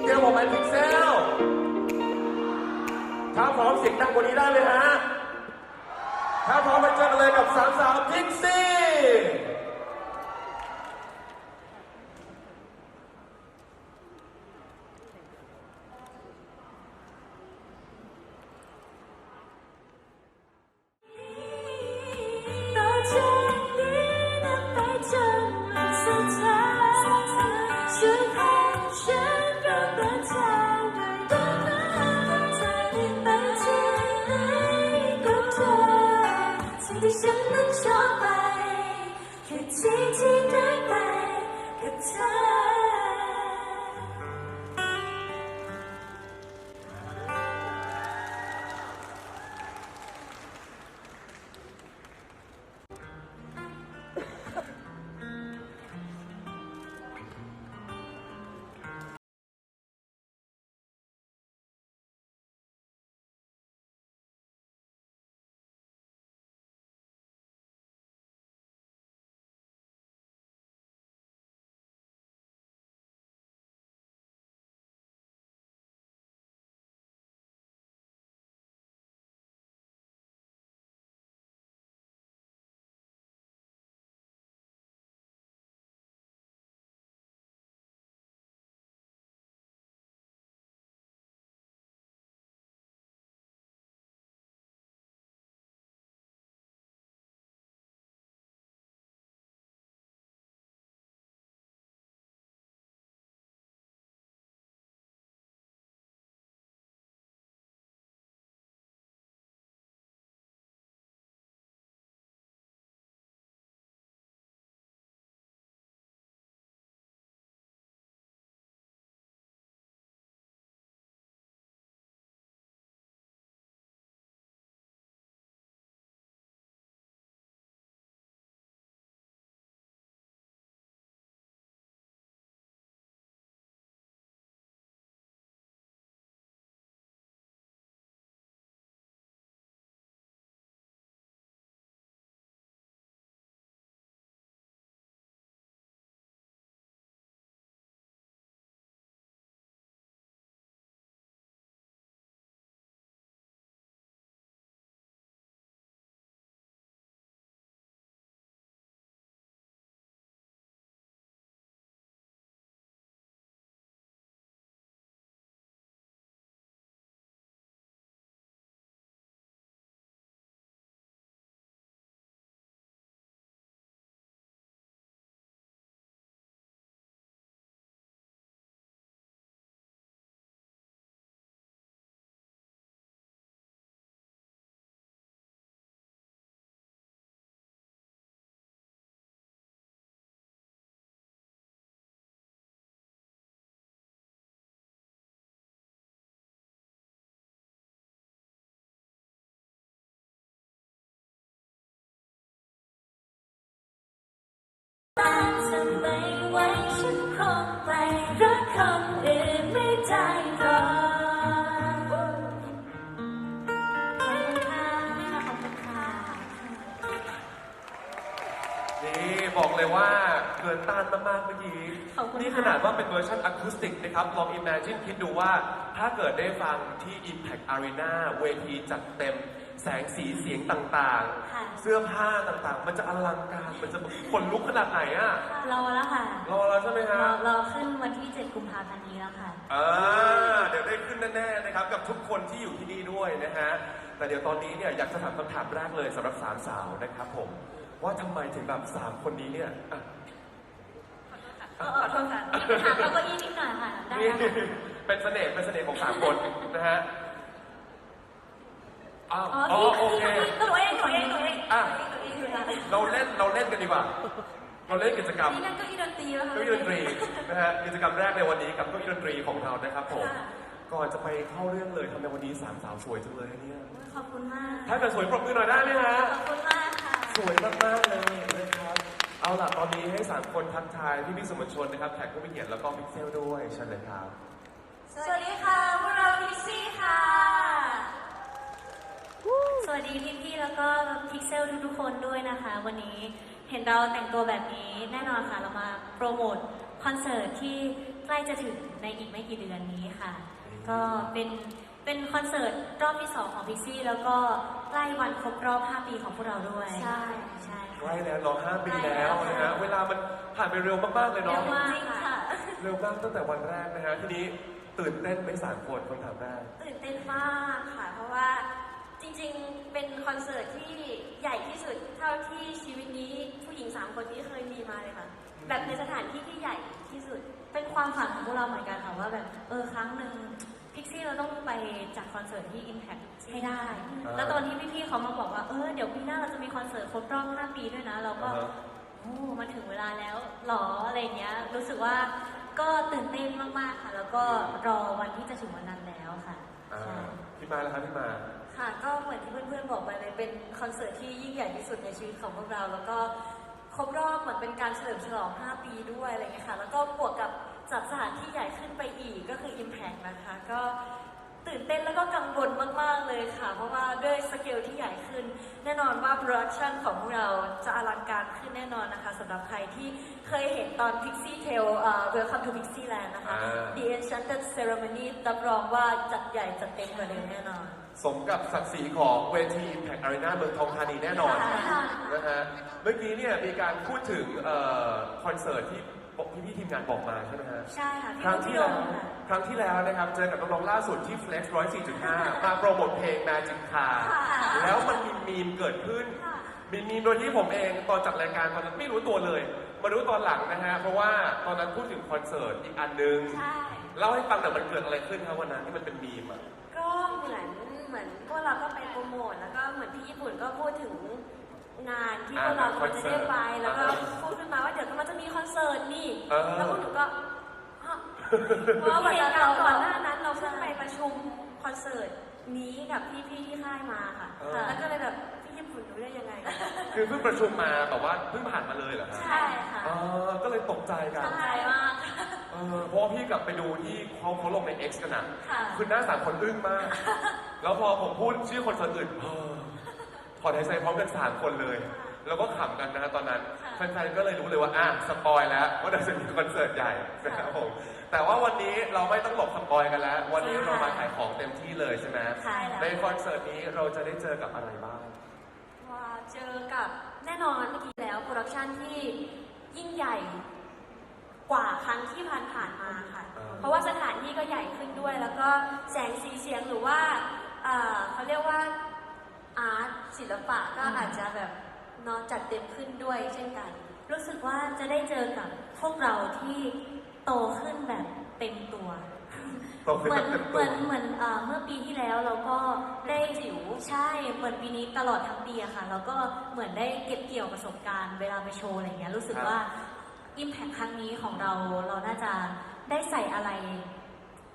เตรียมออกมาพิกเซลถ้าพร้อมเสียงดังกว่านี้ได้เลยฮะ ถ้าพร้อมไปเจอกันเลยกับสามสาวพิกซี่ คือที่ที่ได้ไปกับเธอ เลยว่าเกินต้านมากๆเมื่อกี้ขอบคุณนี่ค่ะขนาดว่าเป็นเวอร์ชันอะคูสติกนะครับ ลอง imagine คิดดูว่าถ้าเกิดได้ฟังที่ Impact Arena เวทีจัดเต็มแสงสีเสียงต่างค่ะ ๆ เสื้อผ้าต่างๆ มันจะอลังการ มันจะขนลุกขนาดไหนอะรอแล้วค่ะ รอแล้วใช่ไหมรฮะ อรอขึ้นวันที่ 7 กุมภาพันธ์นี้แล้วค่ะ อ่าเดี๋ยวได้ขึ้นแน่ๆนะครับกับทุกคนที่อยู่ที่นี่ด้วยนะฮะ แต่เดี๋ยวตอนนี้เนี่ยอยากจะถามคำถามแรกเลยสำหรับสามสาวนะครับผม ว่าทำไมถึงแบบสามคนนี้เนี่ยอะเออขอโทษค่ะถามเอาเก้าอี้นิดหน่อยค่ะได้นี่แล้วค่ะเป็นเสน่ห์เป็นเสน่ห์ของสามคนนะฮะอ้าวอ๋ออ๋อที่โอเค ตัวเองตัวเองตัวเองอะ ตัวเองอยู่นะเราเล่นเราเล่นกันดีกว่า เราเล่นกิจกรรมนี่นั่นเก็อีดนตรีแล้วค่ะ เก้าอี้ดนตรีนะฮะกิจกรรมแรกในวันนี้กับเก้าอี้ดนตรีของเรานะครับผมค่ะ ก่อนจะไปเข้าเรื่องเลยทำไมวันนี้สามสาวสวยจังเลยเนี่ยขอบคุณมาก ถ้าเกิดสวยปรบมือหน่อยได้ไหมฮะ ขอบคุณมากค่ะ สวยมากๆเลยนะครับ เอาล่ะตอนนี้ให้สามคนทักทายพี่พี่ๆสอมวลชนนะครับแท็กผู้มีเกียรติแล้วก็พิกเซลด้วยเชิญเลยครับ สวัสดีค่ะพวกเราพิกซี่ค่ะ สวัสดีพี่ๆแล้วก็พิกเซลทุกๆคนด้วยนะคะ วันนี้เห็นเราแต่งตัวแบบนี้แน่นอนค่ะเรามาโปรโมทคอนเสิร์ตที่ใกล้จะถึงในอีกไม่กี่เดือนนี้ค่ะ ก็เป็น เป็นคอนเสิร์ตรอบที่ 2 ของพิกซี่ แล้วก็ใกล้วันครบรอบ 5 ปีของพวกเราด้วย ใช่ใช่ใกล้แล้วรอห้าปีแล้วนะฮะ เวลามันผ่านไปเร็วมากๆเลยเร็เนาะ วมากค่ะ เร็วมากตั้งแต่วันแรกนะฮะ ทีนี้ตื่นเต้นไหมสามคนคำถามแรก ตื่นเต้นมากค่ะ เพราะว่าจริงๆ เป็นคอนเสิร์ตที่ใหญ่ที่สุดเท่าที่ชีวิตนี้ผู้หญิงสามคนนี้เคยมีมาเลยค่ะ แบบในสถานที่ที่ใหญ่ที่สุด เป็นความฝันของพวกเราเหมือนกันค่ะว่าแบบเออครั้งหนึ่ง พิกซี่เราต้องไปจัดคอนเสิร์ตที่ Impact ให้ได้ อ่าแล้วตอนที่พี่ๆเขามาบอกว่า เออ เดี๋ยวปีหน้าเราจะมีคอนเสิร์ตครบรอบ5ปีด้วยนะ เราก็อ่าฮะ โอ้มาถึงเวลาแล้วหรออะไรเงี้ย รู้สึกว่าก็ตื่นเต้นมากๆค่ะ แล้วก็รอวันที่จะถึงวันนั้นแล้วค่ะอ่าใช่ พี่มาแล้วครับพี่มา ค่ะก็เหมือนที่เพื่อนๆบอกไปเลยเป็นคอนเสิร์ตที่ยิ่งใหญ่ที่สุดในชีวิตของพวกเรา แล้วก็ครบรอบเหมือนเป็นการเฉลิมฉลอง 5 ปีด้วยอะไรเงี้ยค่ะ แล้วก็บวกกับ จัดสถานที่ใหญ่ขึ้นไปอีกก็คือ Impact นะคะ ก็ตื่นเต้นแล้วก็กังวลมาก ๆ เลยค่ะ เพราะว่าด้วยสเกลที่ใหญ่ขึ้น แน่นอนว่าโปรดักชันของพวกเราจะอลังการขึ้นแน่นอนนะคะสำหรับใครที่เคยเห็นตอน Pixie Tale เอ่อ Welcome to Pixie Land นะคะ อ่า The Enchanted Ceremony รับรองว่าจัดใหญ่จัดเต็มกว่าเดิมแน่นอน สมกับศักดิ์ศรีของเวที Impact Arena เมืองทองธานีแน่นอน ค่ะ นะฮะ เมื่อกี้เนี่ยมีการพูดถึงเอ่อคอนเสิร์ตที่ พี่พี่ๆทีมงานบอกมาใช่ไหมฮะใช่ค่ะครั้งที่แล้วพี่โดมค่ะครั้งที่แล้วนะครับ เจอกับน้องๆล่าสุดที่ Flex 104.5 มาโปรโมทเพลง Magic Car แล้วมันมีมีมเกิดขึ้นค่ะมีมีมโดยที่ผมเองตอนจัดรายการตอนนั้นไม่รู้ตัวเลย มารู้ตอนหลังนะฮะ เพราะว่าตอนนั้นพูดถึงคอนเสิร์ตอีกอันนึงใช่เล่าให้ฟังแต่อยมันเกิดอะไรขึ้นครับวันนั้นที่มันเป็นมีมอะก็เหมือนเหมือนพวกเราก็ไปโปรโมทแล้วก็เหมือนที่ญี่ปุ่นก็พูดถึง งานที่พวกเราอ่าควรจะได้ไปคอนเสิร์ตแล้วก็อ่าพูดขึ้นมาว่าเดี๋ยวมันจะมีคอนเสิร์ตนี่เออแล้วพวกหนูก็ฮะเพราะว่าเหตุการณ์ก่อนหน้านั้นเราเพิ่งไปประชุมคอนเสิร์ตนี้กับพี่ๆที่ค่ายมาค่ะเออแล้วก็เลยแบบพี่ญี่ปุ่นรู้ได้ยังไง คือเพิ่งประชุมมาแต่ว่าเพิ่งผ่านมาเลยเหรอฮะใช่ค่ะอ๋อก็เลยตกใจกันตั้งใจมากเออเพราะว่าพี่กลับไปดูที่เขาเขาลงใน X กันอะค่ะคือหน้าสามคนอึ้งมาก แล้วพอผมพูดชื่อคนเสิร์ตอื่นเออถอดหายใจพร้อมกันสามคนเลย แล้วก็ขำกันนะฮะตอนนั้นค่ะแฟนๆก็เลยรู้เลยว่าอะสปอยแล้วว่าเดี๋ยวจะมีคอนเสิร์ตใหญ่นะครับผมแต่ว่าวันนี้เราไม่ต้องหลบสปอยกันแล้ว วันนี้เรามาขายของเต็มที่เลยใช่ไหมใช่แล้ว ในคอนเสิร์ตนี้เราจะได้เจอกับอะไรบ้าง ว่าเจอกับแน่นอนเมื่อกี้แล้วโปรดักชันที่ยิ่งใหญ่กว่าครั้งที่ผ่านๆมาค่ะ อ่า เพราะว่าสถานที่ก็ใหญ่ขึ้นด้วย แล้วก็แสงสีเสียงหรือว่าเอ่อเขาเรียกว่า อาร์ตศิลปะก็อาจจะแบบเนอะจัดเต็มขึ้นด้วยเช่นกัน รู้สึกว่าจะได้เจอกับพวกเราที่โตขึ้นแบบเต็มตัวโตขึ้นเหมืแบอนบเต็มเหตัมืวอนเหมือนเอ่อเมื่อปีที่แล้วเราก็ได้จิ๋วใช่เหมือนปีนี้ตลอดทั้งปีอะค่ะแล้วก็เหมือนได้เก็บเกี่ยวประสบการณ์เวลาไปโชว์อะไรเงี้ยรู้สึกว่า Impact ครั้งนี้ของเราเราน่าจะได้ใส่อะไร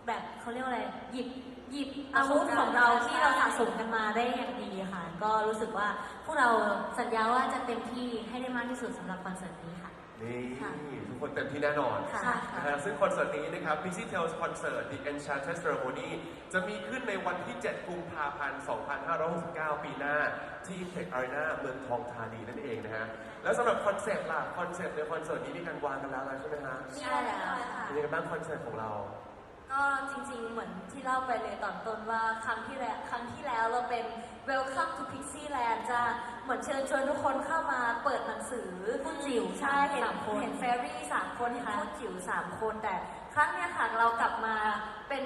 แบบเขาเรียกว่าอะไร หยิบ หยิบอาวุธของเราที่เราสะสมกันมาได้อย่างดีค่ะ ก็รู้สึกว่าพวกเราสัญญาว่าจะเต็มที่ให้ได้มากที่สุดสำหรับคอนเสิร์ตนี้ค่ะ นี่ค่ะทุกคนเต็มที่แน่นอนค่ะ นะฮะซึ่งคอนเสิร์ตนี้นะครับ Pixie Tales Concert The Enchanted Ceremony จะมีขึ้นในวันที่ 7 กุมภาพันธ์ 2569 ปีหน้า ที่ Impact Arena เมืองทองธานีนั่นเองนะฮะ แล้วสำหรับคอนเซ็ปต์ล่ะ คอนเซ็ปต์ในคอนเสิร์ตนี้มีการวางกันแล้วใช่ไหมฮะใช่แล้วค่ะ เป็นยังไงบ้างคอนเสิร์ตของเรา ก็จริงๆ เหมือนที่เล่าไปเลยตอนต้นว่าครั้งที่แล้วครั้งที่แล้วเราเป็น Welcome to Pixie Land จะเหมือนเชิญชวนทุกคนเข้ามาเปิดหนังสือพูดจิ๋วใช่เห็นสามคนเห็นแฟรี่สามคนเห็นค่ะพูดจิ๋วสามคนแต่ครั้งเนี้ยค่ะเรากลับมาเป็น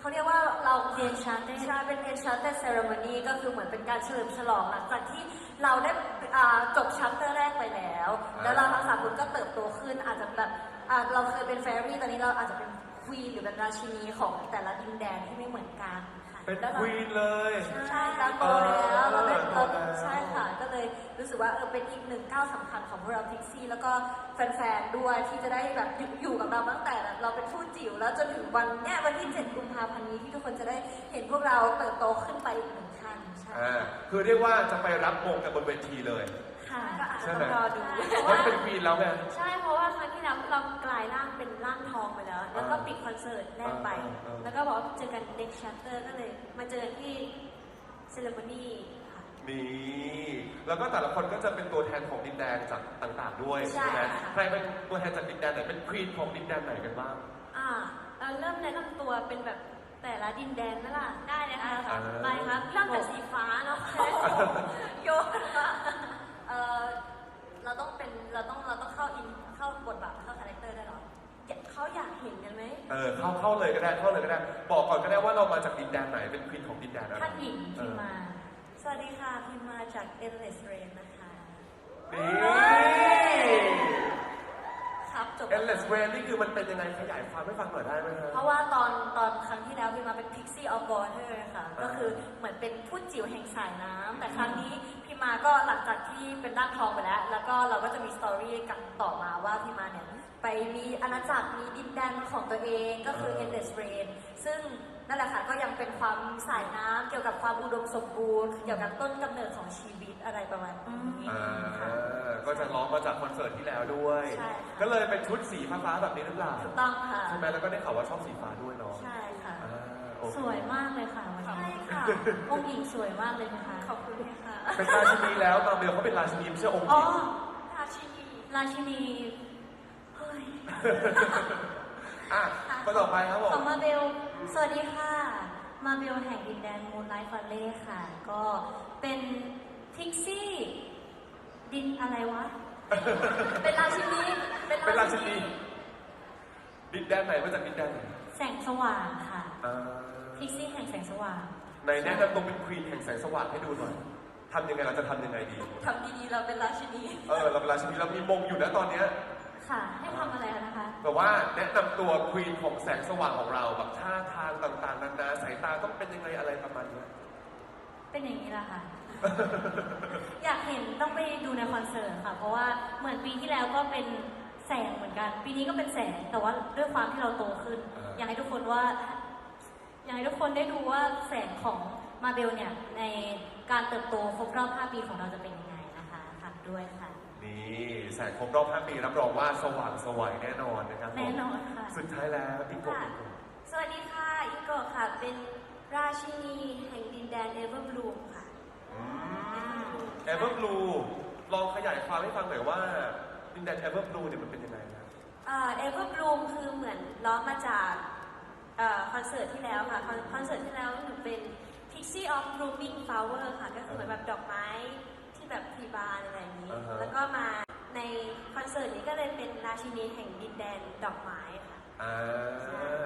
เขาเรียกว่าเรา The Enchanted ใช่เป็น Enchanted Ceremony ก็คือเหมือนเป็นการเฉลิมฉลองหลังจากที่เราได้อ่าจบชัปเตอร์แรกไปแล้ว แล้วเราทั้งสามคนก็เติบโตขึ้นอาจจะแบบอ่าเราเคยเป็นแฟรี่ตอนนี้เราอาจจะเป็น ควีนหรือเป็นราชินีของแต่ละดินแดนที่ไม่เหมือนกันค่ะเป็นแล้วคเราวีนเลย ใช่เราโตแล้วเราได้เออโตเราแล้วใช่ค่ะ ก็เลยรู้สึกว่าเออเป็นอีกหนึ่งก้าวสำคัญของพวกเราพิกซี่ แล้วก็แฟนๆด้วยที่จะได้แบบอยู่อยู่กับเราตั้งแต่แบบเราเป็นผู้จิ๋วแล้วจนถึงวันเนี้ยวันที่7กุมภาพันธ์นี้ที่ทุกคนจะได้เห็นพวกเราเติบโตขึ้นไปอีกหนึ่งขั้นใช่ อ่าคือเรียกว่าจะไปรับมงกันบนเวทีเลย ค่ะก็อาจใช่จะไหมต้องรอดูเพราะเป็นควีนแล้วไง ใช่เพราะว่าครั้งที่แล้วเรากลายร่างเป็นร่างทองไปแล้ว แล้วก็ปิดคอนเสิร์ตแรกไปเออเออแล้วก็บอกว่าเจอกัน next chapter ก็เลย มาเจอที่ ceremony ค่ะ นี่ แล้วก็แต่ละคนก็จะเป็นตัวแทนของดินแดนจากต่างๆ ด้วยใช่ใช่ไหมค่ะ ใครเป็นตัวแทนจากดินแดนไหนเป็นควีนของดินแดนไหนกันบ้าง อ่าเราเริ่มแนะนำตัวเป็นแบบแต่ละดินแดนไหมล่ะได้เลยค่ะอ่า ไปครับเริ่มจากสีฟ้าเนาะโยนมาเออ เราต้องเป็นเราต้องเราต้องเข้าอินเข้าบทบาทเข้าคาแรคเตอร์ได้เหรออยากเขาอยากเห็นกันไหมเออเข้าเข้าเลยก็ได้เข้าเลยก็ได้ บอกก่อนก็ได้ว่าเรามาจากดินแดนไหนเป็นควีนของดินแดนอะไรท่านหญิงเอพิมอมา สวัสดีค่ะพิมมาจาก Endless Rain นะคะนี่ครับจบ Endless Rain นี่คือมันเป็นยังไงขยายความให้ฟังหน่อยได้ไหมฮะเพราะว่าตอนตอนครั้งที่แล้วพิมมาเป็น Pixie of Water ค่ะอ่าก็คือเหมือนเป็นผู้จิ๋วแห่งสายน้ำแต่ครั้งนี้ พิมมาก็หลังจากที่เป็นร่างทองไปแล้ว แล้วก็เราก็จะมีสตอรี่กันต่อมาว่าพิมมาเนี่ยไปมีอาณาจักรมีดินแดนของตัวเองก็คือ Endless Rain ซึ่งนั่นแหละค่ะก็ยังเป็นความสายน้ำเกี่ยวกับความอุดมสมบูรณ์ เกี่ยวกับต้นกำเนิดของชีวิตอะไรประมาณนี้อ่าค่ะก็จะร้องมาจากคอนเสิร์ตที่แล้วด้วย ใช่ค่ะก็เลยเป็นชุดสีฟ้าๆแบบนี้หรือเปล่าถูกต้องค่ะ ใช่ไหมแล้วก็ได้ข่าวว่าชอบสีฟ้าด้วยเนาะ ใช่ค่ะ อ่าโอเค สวยมากเลยค่ะวันใช่นี้ค่ะองค์หญิงสวยมากเลยนะคะขอบคุณค่ะเป็นราชินีแล้วมาเบลเขาเป็นราชินีไม่ใช่องค์หอ๋ญิองราชินีราชินีเฮ้ยอะคนต่อไปครับผของมมาเบลสวัสดีค่ะ มาเบลแห่งดินแดนมูนไลฟ์ฟัลเล่ค่ะ ก็เป็นพิกซี่ดินอะไรวะ เป็นราชินีเป็นราชินีดินแดนไหนมาจากดินแดนไหนแสงสว่างค่ะ อ่า พิกซี่แห่งแสงสว่างในแนะนำตัวเป็นควีนแห่งแสงสว่างให้ดูหน่อยทำยังไงเราจะทำยังไงดี ทำดีๆ เราเป็นราชินี เออเราเป็นราชินีเรามีมงอยู่นะตอนเนี้ยค่ะ ให้ทำอะไรนะคะ แบบว่าแนะนำตัวควีนของแสงสว่างของเราแบบท่าทางต่างๆนานาสายตาต้องเป็นยังไงอะไรประมาณเนี้ย เป็นอย่างนี้แหละค่ะ อยากเห็นต้องไปดูในคอนเสิร์ตค่ะ เพราะว่าเหมือนปีที่แล้วก็เป็นแสงเหมือนกัน ปีนี้ก็เป็นแสงแต่ว่าด้วยความที่เราโตขึ้นอยากให้ทุกคนว่า อยากให้ทุกคนได้ดูว่าแสงของมาเบลเนี่ยในการเติบโตครบรอบ5ปีของเราจะเป็นยังไงนะคะฝากด้วยค่ะ นี่แสงครบรอบ5ปีรับรองว่าสว่างสวยแน่นอนนะครับผมแน่นอนค่ะ สุดท้ายแล้วอีกคนค่ะ สวัสดีค่ะ อิโกะค่ะ เป็นราชินีแห่งดินแดนเอเวอร์บลูมค่ะเอเวอร์บลูลองขยายความให้ฟังหน่อยว่าดินแดนเอเวอร์บลูเนี่ยมันเป็นยังไงนะ เอเวอร์บลูมคือเหมือนล้อมาจากเอ่อ คอนเสิร์ตที่แล้วค่ะคอนคอนเสิร์ตที่แล้วหนูเป็น Pixie of Blooming Flower ค่ะ ก็คือเหมือนแบบดอกไม้ที่แบบพรีบานอะไรอย่างนี้ อ่าฮะ แล้วก็มาในคอนเสิร์ตนี้ก็เลยเป็นราชินีแห่งดินแดนดอกไม้ค่ะ อ่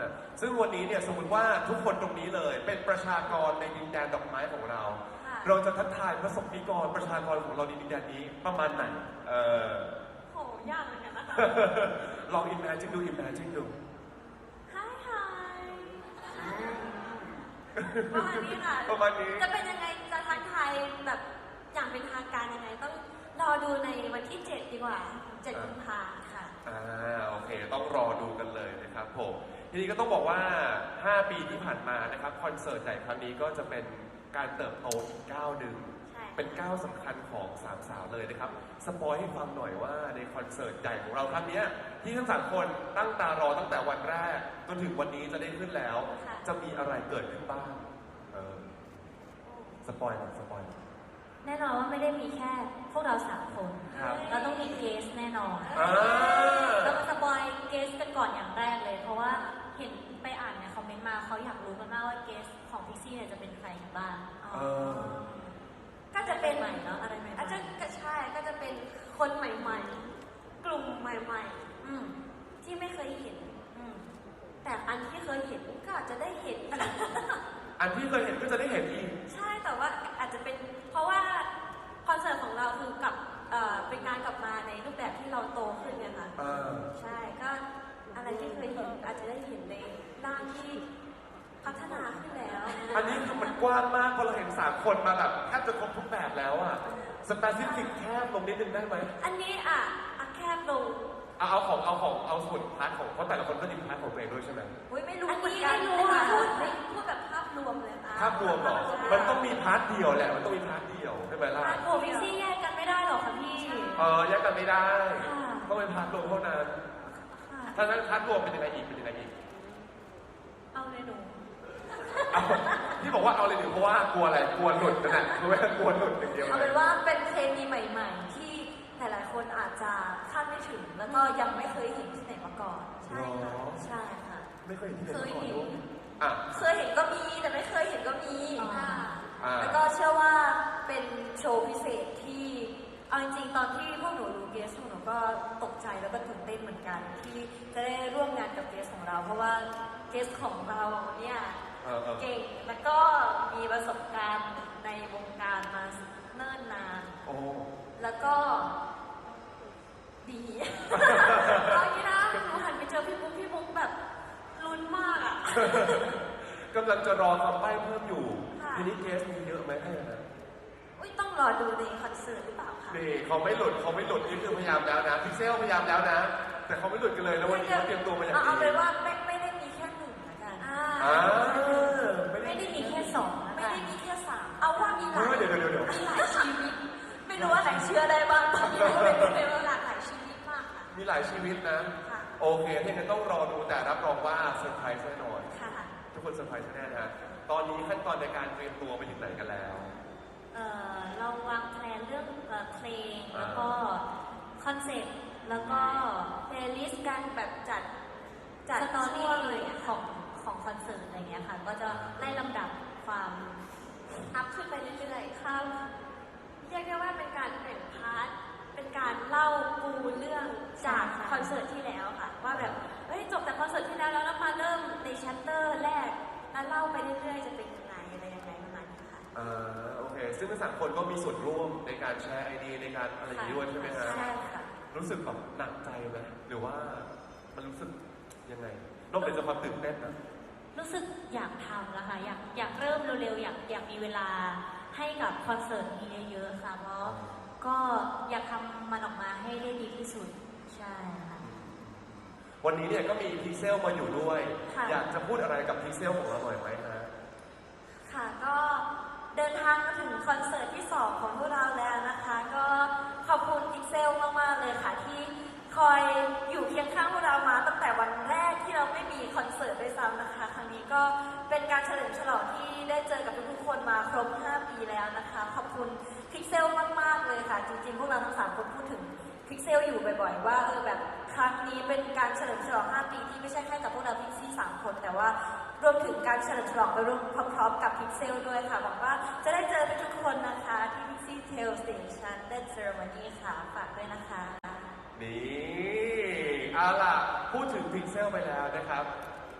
าซึ่งวันนี้เนี่ยสมมติว่าทุกคนตรงนี้เลย เป็นประชากรในดินแดนดอกไม้ของเรา ค่ะ เราจะทักทายประสบนิกรประชากรของเราในดินแดนนี้ประมาณไหนเออ โหยากเหมือนกันนะคะ ลองอิมแพจินดูอิมแพจินดู ประมาณนี้ค่ะ ประมาณนี้ จะเป็นยังไง จะทักทายแบบอย่างเป็นทางการยังไง ต้องรอดูในวันที่ 7 ดีกว่า 7 กุมภาค่ะ อ่าโอเค ต้องรอดูกันเลยนะครับผมทีนี้ก็ต้องบอกว่า 5 ปีที่ผ่านมานะครับคอนเสิร์ตใหญ่ครั้งนี้ก็จะเป็นการเติบโตอีกก้าวหนึ่งใช่ เป็นก้าวสำคัญของสามสาวเลยนะครับสปอยให้ฟังหน่อยว่าในคอนเสิร์ตใหญ่ของเราครั้งเนี้ยที่ทั้งสามคนตั้งตารอตั้งแต่วันแรกจนถึงวันนี้จะได้ขึ้นแล้ว ค่ะ จะมีอะไรเกิดขึ้นบ้าง เออสปอยหน่อยสปอยหน่อย แน่นอนว่าไม่ได้มีแค่พวกเราสามคนครับ เราต้องมีเกสแน่นอนอ่าเรามาสปอยเกสกันก่อนอย่างแรกเลย เพราะว่าเห็นไปอ่านในคอมเมนต์มาเขาอยากรู้กันมากว่าเกสของพิกซี่เนี่ยจะเป็นใครกันบ้างเออ ก็จะเป็นใหม่เนาะอะไรใหม่ๆอาจจะก็ใช่ก็จะเป็นคนใหม่ๆ กลุ่มใหม่อืม ๆ ที่ไม่เคยเห็นอืม แต่อันที่เคยเห็นก็อาจจะได้เห็น อันที่เคยเห็นก็จะได้เห็นอีก ใช่แต่ว่าอาจจะเป็นเพราะว่าคอนเสิร์ตของเราคือกลับเอ่อเป็นการกลับมาในรูปแบบที่เราโตขึ้นไงคะอ่าใช่ก็อะไรที่เคยเห็นอาจจะได้เห็นในร่างที่พัฒนาขึ้นแล้วอันนี้คือมันกว้างมากพอเราเห็นสามคนมาแบบแทบจะครบทุกแบบแล้วอะสเปซิฟิกแคบลงนิดนึงได้ไหม อันนี้อะอะแคบลง เอาเอาของเอาของเอาส่วนพาร์ทของเพราะแต่ละคนก็มีพาร์ทของตัวเองด้วยใช่ไหมอุ้ยไม่รู้อันนี้เหมือนกันไม่รู้อะพูดไม่พูดแบบภาพรวมเลยอะภาพรวมเหรอใช่มันต้องมีพาร์ทเดียวแหละมันต้องมีพาร์ทเดียวใช่ไหมล่ะโอ้พิกซี่แยกกันไม่ได้หรอกค่ะพี่เออแยกกันไม่ได้ค่ะต้องเป็นพาร์ทรวมเท่านั้นค่ะถ้านั้นพาร์ทรวมเป็นยังไงอีกเป็นยังไงอีกเอาเลยหนูเอาที่บอกว่าเอาเลยหนึ่งเพราะว่ากลัวอะไรกลัวหลุดนั่นแหละกลัวกลัวหลุดอย่างเดียวเอาเลเป็ยนว่าเป็นเคมีใหม่ๆที่ หลายๆคนอาจจะคาดไม่ถึง แล้วก็ยังไม่เคยเห็นที่ไหนมาก่อน ใช่ค่ะใช่ค่ะ ไม่เคยเห็นที่ไหนเคมายก่อนเห็นด้วยอะ เคยเห็นก็มีแต่ไม่เคยเห็นก็มีอ๋อค่ะ อ่า แล้วก็เชื่อว่าเป็นโชว์พิเศษที่เอาจริงๆตอนที่พวกหนูรู้เกสพวกหนูก็ตกใจแล้วก็ตื่นเต้นเหมือนกัน ที่จะได้ร่วมงานกับเกสของเรา เพราะว่าเกสของเราเนี่ยเออเออเก่งแล้วก็มีประสบการณ์ในวงการมาเนิ่นนาน โอ้ แล้วก็ ดีตอนนี้นะหนูหันไปเจอพี่บุ๊กพี่บุ๊กแบบลุ้นมากอะ กำลังจะรอคำใบ้เพิ่มอยู่ ค่ะ ทีนี้เกสมีเยอะไหมให้นะอุ้ยต้องรอดูในคอนเสิร์ตหรือเปล่าคะนี่เขาไม่หลุดเขาไม่หลุดนี่คือพยายามแล้วนะพิกเซลพยายามแล้วนะ แต่เขาไม่หลุดกันเลยแล้ววันนี้เขาเตรียมตัวมาอย่างเอาดี เอาเป็นว่าไม่ไม่ากค่ะมีหลายชีวิตนะ ค่ะ โอเคถ้างั้นต้องรอดูแต่รับรองว่าเซอร์ไพรส์แน่นอน ค่ะ ทุกคนเซอร์ไพรส์แน่นะฮะตอนนี้ขั้นตอนในการเตรียมตัวไปถึงไหนกันแล้ว เอ่อเราวางแผนเรื่องเอ่อเพลง อ่า แล้วก็คอนเซ็ปต์ แล้วก็เพลย์ลิสต์การแบบจัดจัดสตอรี่ช่วงเลยของของคอนเสิร์ตอะไรเงี้ยค่ะ ก็จะไล่ลำดับความอัพขึ้นไปเรื่อยๆครับเรียกได้ว่าเป็นการแบ่งพาร์ท เป็นการเล่าปูเรื่องจากใช่คอนเสิร์ตที่แล้วค่ะ ว่าแบบเฮ้ยจบจากคอนเสิร์ตที่แล้วแล้วแล้วมาเริ่มในชัตเตอร์แรกแล้วเล่าไปเรื่อยๆจะเป็นยังไงอะไรยังไงประมาณนี้ค่ะ อ่าโอเค ซึ่งทั้งสามคนก็มีส่วนร่วมในการแชร์ไอเดียในการอะไรอย่างนี้ด้วยใช่ไหมฮะใช่ค่ะ รู้สึกแบบหนักใจไหมหรือว่ามันรู้สึกยังไงนอกจากความตื่นเต้นนะ รู้สึกอยากทำแล้วค่ะอยากอยากเริ่มเร็วๆอยากอยากมีเวลาให้กับคอนเสิร์ตนี้เยอะๆค่ะเพราะ ก็อยากทำมันออกมาให้ได้ดีที่สุด ใช่ค่ะ วันนี้เนี่ยก็มีพิกเซลมาอยู่ด้วย ค่ะ อยากจะพูดอะไรกับพิกเซลของเราหน่อยไหมฮะค่ะก็เดินทางมาถึงคอนเสิร์ตที่2ของพวกเราแล้วนะคะ ก็ขอบคุณพิกเซลมาก ๆ เลยค่ะที่คอย เฉลิมฉลองไปร่วมพร้อมๆกับพิกเซลด้วยค่ะหวังว่าจะได้เจอทุกๆคนนะคะที่ Pixie Tail Station Dead Ceremony ค่ะ ฝากด้วยนะคะ นี่เอาล่ะ พูดถึงพิกเซลไปแล้วนะครับ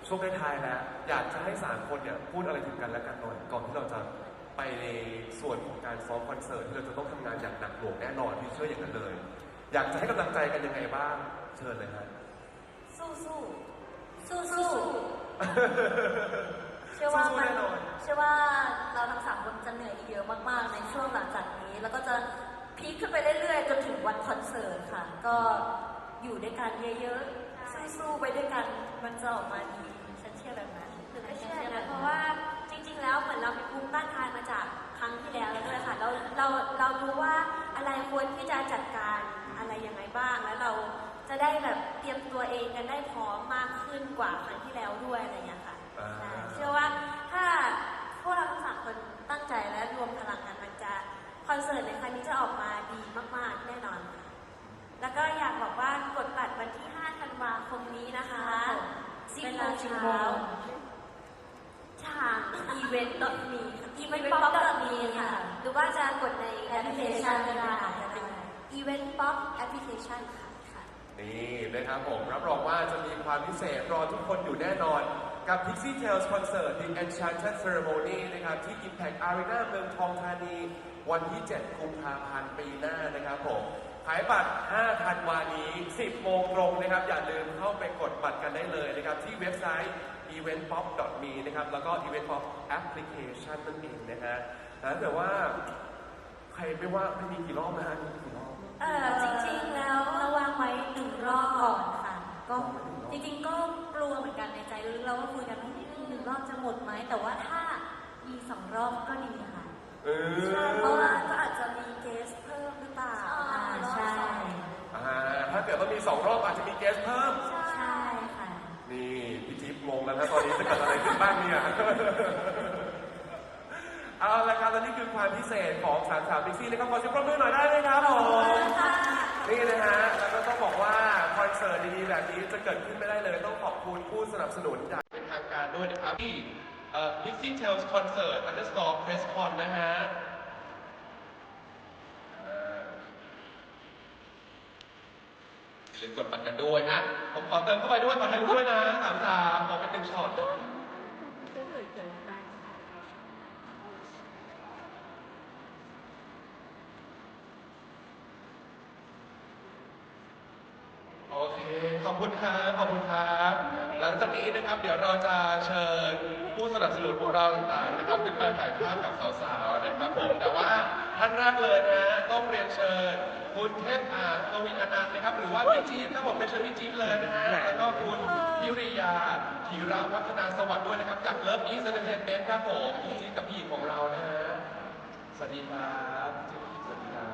ช่วงท้ายๆแล้ว อยากจะให้สามคนเนี่ยพูดอะไรถึงกันและกันหน่อย ก่อนที่เราจะไปในส่วนของการซ้อมคอนเสิร์ตที่เราจะต้องทำงานอย่างหนักหน่วงแน่นอนพี่เชื่ออย่างนั้นเลย อยากจะให้กำลังใจกันยังไงบ้างเชิญเลยครับสู้สู้สู้สู้เชื่อว่ามันเชื่อว่าเราทั้งสามคนจะเหนื่อยอีกเยอะมากๆ ในช่วงหลังจากนี้ แล้วก็จะพีคขึ้นไปเรื่อยๆ จนถึงวันคอนเสิร์ตค่ะ ก็อยู่ด้วยกันเยอะๆ สู้ๆ ไปด้วยกัน มันจะออกมาดีฉันเชื่อแบบนั้นหรือไม่เชื่อนะเพราะว่าจริงๆ แล้วเหมือนเรามีภูมิต้านทานมาจากครั้งที่แล้วแล้วด้วยค่ะ เราเราเรารู้ว่าอะไรควรที่จะจัดการอะไรยังไงบ้าง แล้วเราจะได้แบบเตรียมตัวเองกันได้พร้อมมากขึ้นกว่าครั้งที่แล้วด้วยอะไรอย่างเงี้ย อว่าถ้าพวกเราทั้งสามคนตั้งใจและรวมพลังกันมันจะคอนเสิร์ตในครั้งนี้จะออกมาดีมากๆแน่นอนค่ะแล้วก็อยากบอกว่ากดบัตรวันที่ 5 ธันวาคมนี้นะคะ10เวโมลาง10เช้โมงาทาง event me event pop me ค่ะ หรือว่าจะกดในแอปพลิเคชันก็ได้เป็น event pop application ค่ะค่ะนี่นะครับผมรับรองว่าจะมีความพิเศษรอทุกคนอยู่แน่นอน กับ Pixie Tales Concert The Enchanted Ceremony นะครับที่ Impact Arena เมืองทองธานี วันที่ 7 กุมภาพันธ์ปีหน้านะครับผมขายบัตร 5 ธันวานี้ 10 โมงตรงนะครับ อย่าลืมเข้าไปกดบัตรกันได้เลยนะครับ ที่เว็บไซต์ eventpop.me นะครับ แล้วก็ eventpop application นั่นเองนะฮะแล้วแต่ว่า ใครไม่ว่าไม่มีกี่รอบนะฮะมีกี่รอบ เออจริงๆแล้วเราวางไว้หนึ่งรอบก่อนค่ะ ก็ จริงๆก็กลัวเหมือนกันในใจลึกๆเราก็คุยกันว่าหนึ่งรอบจะหมดไหมแต่ว่าถ้ามีสองรอบก็ดีค่ะเอใช่อเพราะว่าก็อาจจะมีเกสเพิ่มหรือเปล่าอ่าใช่อ่าถ้าเกิดว่ามีสองรอบอาจจะมีเกสเพิ่ม ใช่ค่ะ นี่พี่จิ๊บงงแล้วนะตอนนี้จะเกิดอะไรขึ้นบ้างเนี่ย เอาละครับและนี่คือความพิเศษของสามสาวพิกซี่นะครับขอเสียงปรบมือหน่อยได้ไหมครับผมนี่นะฮะแล้วก็ต้องบอกว่าค อนเสิร์ตดีๆแบบนี้จะเกิดขึ้นไม่ได้เลยต้องขอบคุณผู้สนับสนุนจากเป็นทางการด้วยนะครับที่เอ่อ Pixie Tales Concert underscore press con นะฮะอ่อย่าลืมกดปัดกันด้วยฮะผมขอเติมเข้าไปด้วยขอถ่ายรูปด้วยนะสามสามขอเป็นหนึ่งช็อต โอเค ขอบ คุณครับขอบคุณครับ หลังจากนี้นะครับ เดี๋ยวเราจะเชิญผู้สนับสนุนของเราต่างๆนะครับขึ้นมาถ่ายภาพกับสาวๆนะครับผมแต่ว่าท่านแรกเลยนะต้องเรียนเชิญ คุณเทพอาทวินอนันต์นะครับ หรือว่าพี่จี๊ดครับผมเป็นเชิญพี่จี๊ดเลยนะฮะแล้วก็คุณพิริยาธีระวัฒนาสวัสดิ์ด้วยนะครับจากเลิฟอีสเตอร์เทนเมนต์ครับผมพี่จี๊ดกับพี่หญิงของเรานะฮะสวัสดีครับสวัสดีครับ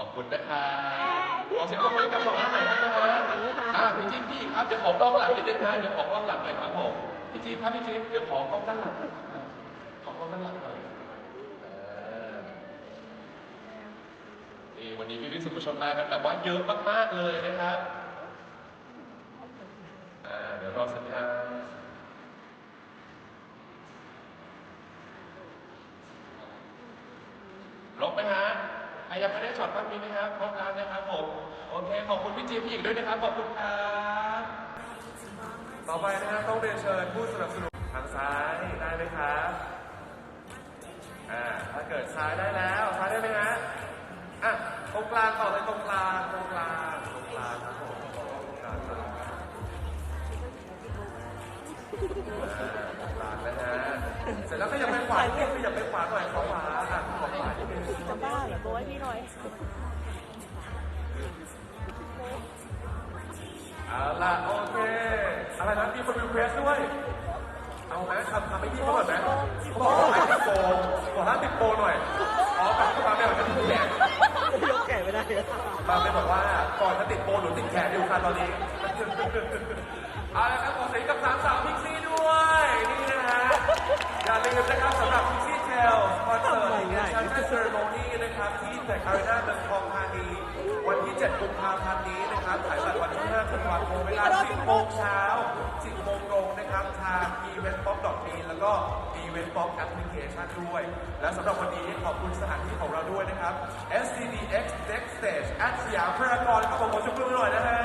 ขอบ คุณนะครับขอเสียงปรบมือกับสองท่านหน่อยนะฮะอ่าพี่จิ๊บพี่ครับเดี๋ยวขอกล้องหลังนิดนึงนะเดี๋ยวขอกล้องหลังหน่อยครับผมพี่จิ๊บครับพี่จิ๊บเดี๋ยวขอกล้องด้านหลังนะครับขอกล้องด้านหลังหน่อยอ่านี่วันนี้พี่พี่ๆสื่อมวลชนมากันแบบว่าเยอะมากๆเลยนะครับอ่าเดี๋ยวรอสัญญาณลบไหมฮะ ใครยังไม่ได้ช็อตภาพนี้นะครับครบแล้วนะครับผม โอเค ขอบคุณพี่จี๊พี่อีกด้วยนะครับ ขอบคุณครับ ต่อไปนะฮะต้องเรียนเชิญผู้สนับสนุนทางซ้ายได้ไหมครับอ่าถ้าเกิดซ้ายได้แล้วซ้ายได้ไหมฮะอะตรงกลางต่อเลยตรงกลางตรงกลางตรงกลางครับผมตรงกลางครับอ่าตรงกลางนะฮะเสร็จแล้วก็อย่าไปขวานิดนึงขยับไปขวาหน่อยขวาขวา จะบ้าเหรอตัวให้พี่หน่อยเอาล่ะโอเค อะไรนะมีคนรีเควสด้วย เอาไหมทำทำให้พี่เขาก่อนไหมเขาบอกว่าติดโปรขอห้าติดโปรหน่อยอ๋อแบบมาเป็นแบบจะติดแขนยกแก่ไม่ได้มาเป็นบอกว่าก่อนจะติดโปรหนูติดแขนอยู่ค่ะตอนนี้เอาละครับขอเสียงกับสามสาวพิกซี่ด้วย นี่นะฮะอย่าลืมนะครับ เซอร์โมนีนะครับที่แต่คาริน่าเมืองทองธานี วันที่ 7 กุมภาพันธ์นี้นะครับขายบัตรวันที่5ธันวาคมเวลา 10โมงเช้า10โมงตรงนะครับ ทาง eventpop.me แล้วก็ eventpop application ด้วย และสำหรับวันนี้ขอบคุณสถานที่ของเราด้วยนะครับ SCDX Next Stage at สยามพารากอนครับผมขอชุบมือหน่อยนะฮะ